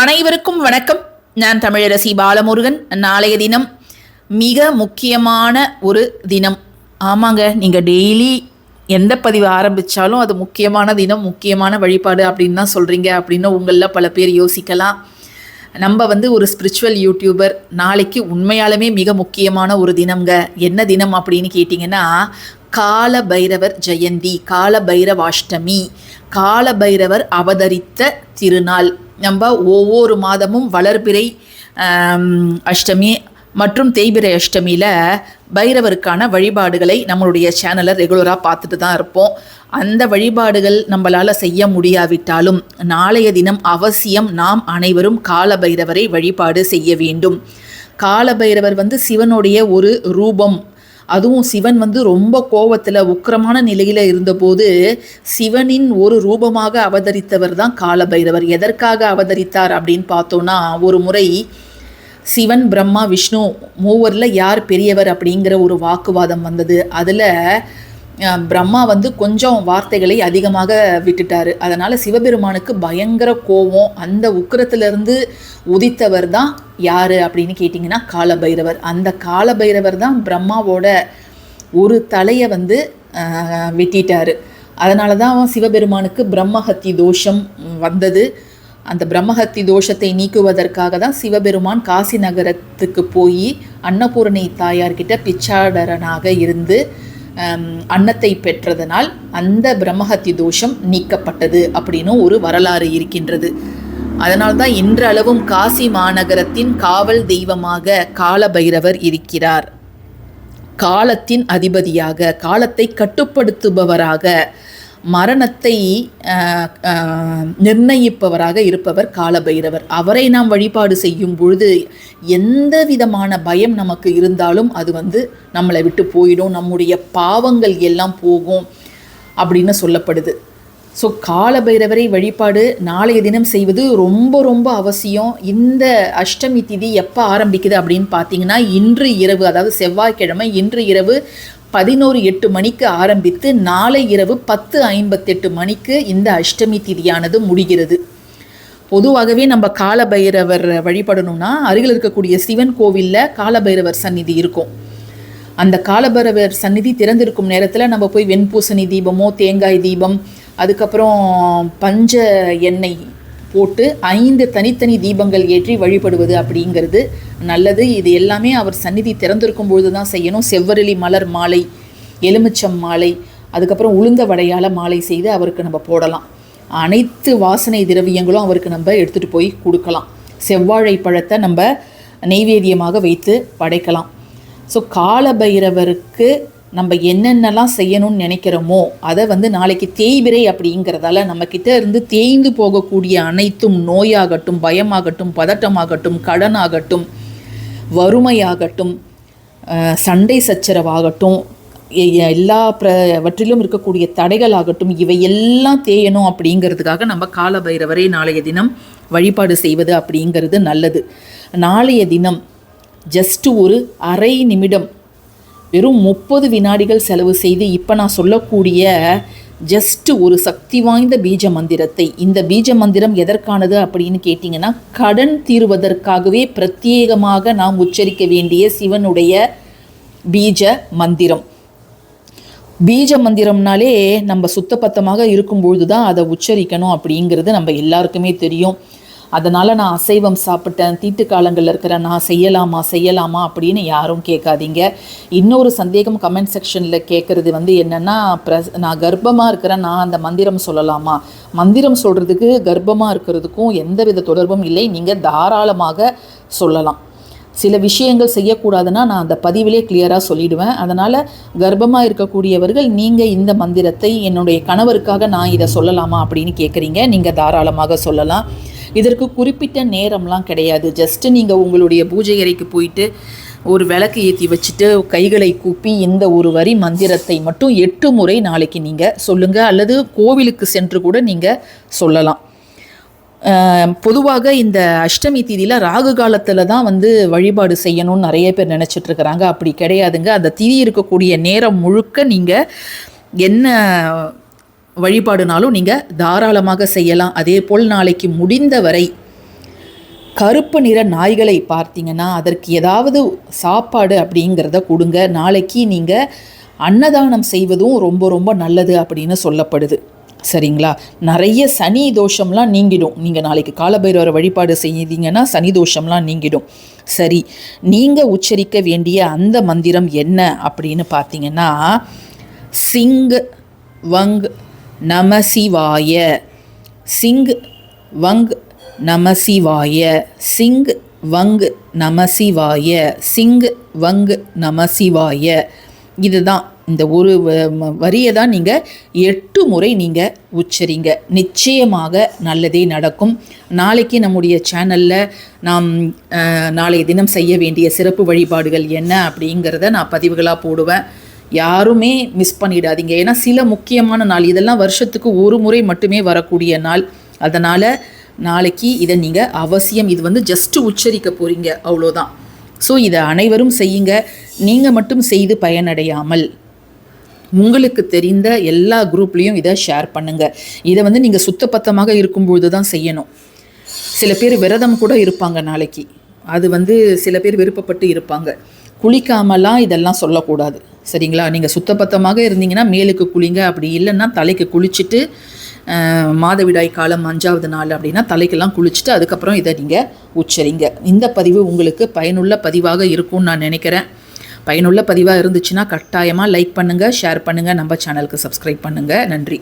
அனைவருக்கும் வணக்கம். நான் தமிழரசி பாலமுருகன். நாளைய தினம் மிக முக்கியமான ஒரு தினம். ஆமாங்க நீங்கள் டெய்லி எந்த பதிவு ஆரம்பித்தாலும் அது முக்கியமான தினம் முக்கியமான வழிபாடு அப்படின்னு தான் சொல்கிறீங்க அப்படின்னு உங்களில் பல பேர் யோசிக்கலாம். நம்ம வந்து ஒரு ஸ்பிரிச்சுவல் யூடியூபர் நாளைக்கு உண்மையாலுமே மிக முக்கியமான ஒரு தினம்ங்க. என்ன தினம் அப்படின்னு கேட்டிங்கன்னா கால பைரவர் ஜெயந்தி கால பைரவாஷ்டமி கால பைரவர் அவதரித்த திருநாள். நம்ம ஒவ்வொரு மாதமும் வளர்பிறை அஷ்டமி மற்றும் தேய்பிரை அஷ்டமியில் பைரவருக்கான வழிபாடுகளை நம்மளுடைய சேனலை ரெகுலராக பார்த்துட்டு தான் இருப்போம். அந்த வழிபாடுகள் நம்மளால் செய்ய முடியாவிட்டாலும் நாளைய தினம் அவசியம் நாம் அனைவரும் கால பைரவரை வழிபாடு செய்ய வேண்டும். கால பைரவர் வந்து சிவனுடைய ஒரு ரூபம். அதுவும் சிவன் வந்து ரொம்ப கோவத்தில் உக்கிரமான நிலையில் இருந்தபோது சிவனின் ஒரு ரூபமாக அவதரித்தவர் தான் காலபைரவர். எதற்காக அவதரித்தார் அப்படின்னு பார்த்தோன்னா ஒரு முறை சிவன் பிரம்மா விஷ்ணு மூவரில் யார் பெரியவர் அப்படிங்கிற ஒரு வாக்குவாதம் வந்தது. அதில் பிரம்மா வந்து கொஞ்சம் வார்த்தைகளை அதிகமாக விட்டுட்டாரு. அதனால் சிவபெருமானுக்கு பயங்கர கோபம் அந்த உக்கிரத்திலிருந்து உதித்தவர் தான் யார் அப்படின்னு கேட்டிங்கன்னா காலபைரவர். அந்த காலபைரவர் தான் பிரம்மாவோட ஒரு தலையை வந்து வெட்டிட்டார். அதனால தான் சிவபெருமானுக்கு பிரம்மஹத்தி தோஷம் வந்தது. அந்த பிரம்மஹத்தி தோஷத்தை நீக்குவதற்காக தான் சிவபெருமான் காசி நகரத்துக்கு போய் அன்னபூரணி தாயார்கிட்ட பிச்சாடரனாக இருந்து அன்னத்தை பெற்றதனால் அந்த பிரம்மஹத்தி தோஷம் நீக்கப்பட்டது அப்படின்னு ஒரு வரலாறு இருக்கின்றது. அதனால்தான் தான் இன்றளவும் காசி மாநகரத்தின் காவல் தெய்வமாக காலபைரவர் இருக்கிறார். காலத்தின் அதிபதியாக காலத்தை கட்டுப்படுத்துபவராக மரணத்தை நிர்ணயிப்பவராக இருப்பவர் காலபைரவர். அவரை நாம் வழிபாடு செய்யும் பொழுது எந்த விதமான பயம் நமக்கு இருந்தாலும் அது வந்து நம்மளை விட்டு போயிடும். நம்முடைய பாவங்கள் எல்லாம் போகும் அப்படின்னு சொல்லப்படுது. ஸோ காலபைரவரை வழிபாடு நாளைய தினம் செய்வது ரொம்ப ரொம்ப அவசியம். இந்த அஷ்டமி திதி எப்போ ஆரம்பிக்குது அப்படின்னு பார்த்தீங்கன்னா இன்று இரவு அதாவது செவ்வாய்க்கிழமை இன்று இரவு பதினோரு எட்டு மணிக்கு ஆரம்பித்து நாளை இரவு பத்து ஐம்பத்தெட்டு மணிக்கு இந்த அஷ்டமி திதியானது முடிகிறது. பொதுவாகவே நம்ம காலபைரவர் வழிபடணும்னா அருகில் இருக்கக்கூடிய சிவன் கோவிலில் காலபைரவர் சந்நிதி இருக்கும். அந்த காலபைரவர் சந்நிதி திறந்திருக்கும் நேரத்தில் நம்ம போய் வெண்பூசணி தீபமோ தேங்காய் தீபம் அதுக்கப்புறம் பஞ்ச எண்ணெய் போட்டு ஐந்து தனித்தனி தீபங்கள் ஏற்றி வழிபடுவது அப்படிங்கிறது நல்லது. இது எல்லாமே அவர் சந்நிதி திறந்திருக்கும் பொழுது தான் செய்யணும். செவ்வரளி மலர் மாலை எலுமிச்சம் மாலை அதுக்கப்புறம் உளுந்த வடையால் மாலை செய்து அவருக்கு நம்ம போடலாம். அனைத்து வாசனை திரவியங்களும் அவருக்கு நம்ம எடுத்துகிட்டு போய் கொடுக்கலாம். செவ்வாழை பழத்தை நம்ம நெய்வேத்தியமாக வைத்து படைக்கலாம். ஸோ காலபைரவருக்கு நம்ம என்னென்னலாம் செய்யணும்னு நினைக்கிறோமோ அதை வந்து நாளைக்கு தேய்பிரை அப்படிங்கிறதால நம்மக்கிட்ட இருந்து தேய்ந்து போகக்கூடிய அனைத்தும் நோயாகட்டும் பயமாகட்டும் பதட்டமாகட்டும் கடனாகட்டும் வறுமையாகட்டும் சண்டை சச்சரவாகட்டும் எல்லா பிரவற்றிலும் இருக்கக்கூடிய தடைகளாகட்டும் இவை எல்லாம் தேயணும் அப்படிங்கிறதுக்காக நம்ம காலபைரவரை நாளைய தினம் வழிபாடு செய்வது அப்படிங்கிறது நல்லது. நாளைய தினம் ஜஸ்ட் ஒரு அரை நிமிடம் வெறும் முப்பது வினாடிகள் செலவு செய்து இப்போ நான் சொல்லக்கூடிய ஜஸ்ட் ஒரு சக்தி வாய்ந்த பீஜ மந்திரத்தை. இந்த பீஜ மந்திரம் எதற்கானது அப்படின்னு கேட்டிங்கன்னா கடன் தீர்வதற்காகவே பிரத்யேகமாக நாம் உச்சரிக்க வேண்டிய சிவனுடைய பீஜ மந்திரம். பீஜ மந்திரம்னாலே நம்ம சுத்தபத்தமாக இருக்கும்பொழுது தான் அதை உச்சரிக்கணும் அப்படிங்கிறது நம்ம எல்லாருக்குமே தெரியும். அதனால் நான் அசைவம் சாப்பிட்டேன் தீட்டு காலங்களில் இருக்கிற நான் செய்யலாமா செய்யலாமா அப்படின்னு யாரும் கேட்காதீங்க. இன்னொரு சந்தேகம் கமெண்ட் செக்ஷனில் கேட்குறது வந்து என்னென்னா ப்ரஸ் நான் கர்ப்பமாக இருக்கிறேன் நான் அந்த மந்திரம் சொல்லலாமா? மந்திரம் சொல்கிறதுக்கு கர்ப்பமாக இருக்கிறதுக்கும் எந்தவித தொடர்பும் இல்லை நீங்கள் தாராளமாக சொல்லலாம். சில விஷயங்கள் செய்யக்கூடாதுன்னா நான் அந்த பதிவிலே கிளியராக சொல்லிடுவேன். அதனால் கர்ப்பமாக இருக்கக்கூடியவர்கள் நீங்கள் இந்த மந்திரத்தை என்னுடைய கணவருக்காக நான் இதை சொல்லலாமா அப்படின்னு கேட்குறீங்க. நீங்கள் தாராளமாக சொல்லலாம். இதற்கு குறிப்பிட்ட நேரம்லாம் கிடையாது. ஜஸ்ட்டு நீங்கள் உங்களுடைய பூஜை அறைக்கு போயிட்டு ஒரு விளக்கு ஏற்றி வச்சுட்டு கைகளை கூப்பி இந்த ஒரு வரி மந்திரத்தை மட்டும் எட்டு முறை நாளைக்கு நீங்கள் சொல்லுங்கள் அல்லது கோவிலுக்கு சென்று கூட நீங்கள் சொல்லலாம். பொதுவாக இந்த அஷ்டமி தீதியில் ராகு காலத்தில் தான் வந்து வழிபாடு செய்யணும்னு நிறைய பேர் நினச்சிட்டு இருக்கிறாங்க. அப்படி கிடையாதுங்க. அந்த திதி இருக்கக்கூடிய நேரம் முழுக்க நீங்கள் என்ன வழிபாடுனாலும் நீங்கள் தாராளமாக செய்யலாம். அதே போல் நாளைக்கு முடிந்த வரை கருப்பு நிற நாய்களை பார்த்தீங்கன்னா அதற்கு ஏதாவது சாப்பாடு அப்படிங்கிறத கொடுங்க. நாளைக்கு நீங்கள் அன்னதானம் செய்வதும் ரொம்ப ரொம்ப நல்லது அப்படின்னு சொல்லப்படுது. சரிங்களா? நிறைய சனி தோஷம்லாம் நீங்கிடும். நீங்கள் நாளைக்கு காலபைரவரை வழிபாடு செய்தீங்கன்னா சனி தோஷம்லாம் நீங்கிடும். சரி நீங்கள் உச்சரிக்க வேண்டிய அந்த மந்திரம் என்ன அப்படின்னு பார்த்தீங்கன்னா சிங் வங் நமசிவாய. சிங் வங் நமசிவாய. சிங் வங் நமசிவாய. சிங் வங் நமசிவாய. இதுதான் இந்த ஒரு வ- வரியை தான் நீங்கள் எட்டு முறை நீங்கள் உச்சரிங்க. நிச்சயமாக நல்லதே நடக்கும். நாளைக்கு நம்முடைய சேனலில் நாம் நாளைய தினம் செய்ய வேண்டிய சிறப்பு வழிபாடுகள் என்ன அப்படிங்கிறத நான் பதிவுகளாக போடுவேன். யாருமே மிஸ் பண்ணிடாதீங்க. ஏன்னா சில முக்கியமான நாள் இதெல்லாம் வருஷத்துக்கு ஒரு முறை மட்டுமே வரக்கூடிய நாள். அதனால் நாளைக்கு இதை நீங்கள் அவசியம் இது வந்து ஜஸ்ட்டு உச்சரிக்க போகிறீங்க அவ்வளோதான். ஸோ இதை அனைவரும் செய்யுங்க. நீங்கள் மட்டும் செய்து பயனடையாமல். உங்களுக்கு தெரிந்த எல்லா குரூப்லேயும் இதை ஷேர் பண்ணுங்கள் இதை வந்து நீங்கள் சுத்தப்பத்தமாக இருக்கும்பொழுது தான் செய்யணும். சில பேர் விரதம் கூட இருப்பாங்க நாளைக்கு. அது வந்து சில பேர் விருப்பப்பட்டு இருப்பாங்க. குளிக்காமலாம் இதெல்லாம் சொல்லக்கூடாது. சரிங்களா? நீங்கள் சுத்தபத்தமாக இருந்தீங்கன்னா மேலுக்கு குளிங்க. அப்படி இல்லைன்னா தலைக்கு குளிச்சுட்டு மாதவிடாய் காலம் அஞ்சாவது நாள் அப்படின்னா தலைக்கெல்லாம் குளிச்சுட்டு அதுக்கப்புறம் இதை நீங்கள் உச்சரிங்க. இந்த பதிவு உங்களுக்கு பயனுள்ள பதிவாக இருக்கும்னு நான் நினைக்கிறேன். பயனுள்ள பதிவாக இருந்துச்சுன்னா கட்டாயமாக லைக் பண்ணுங்கள் ஷேர் பண்ணுங்கள் நம்ம சேனலுக்கு சப்ஸ்கிரைப் பண்ணுங்கள் நன்றி.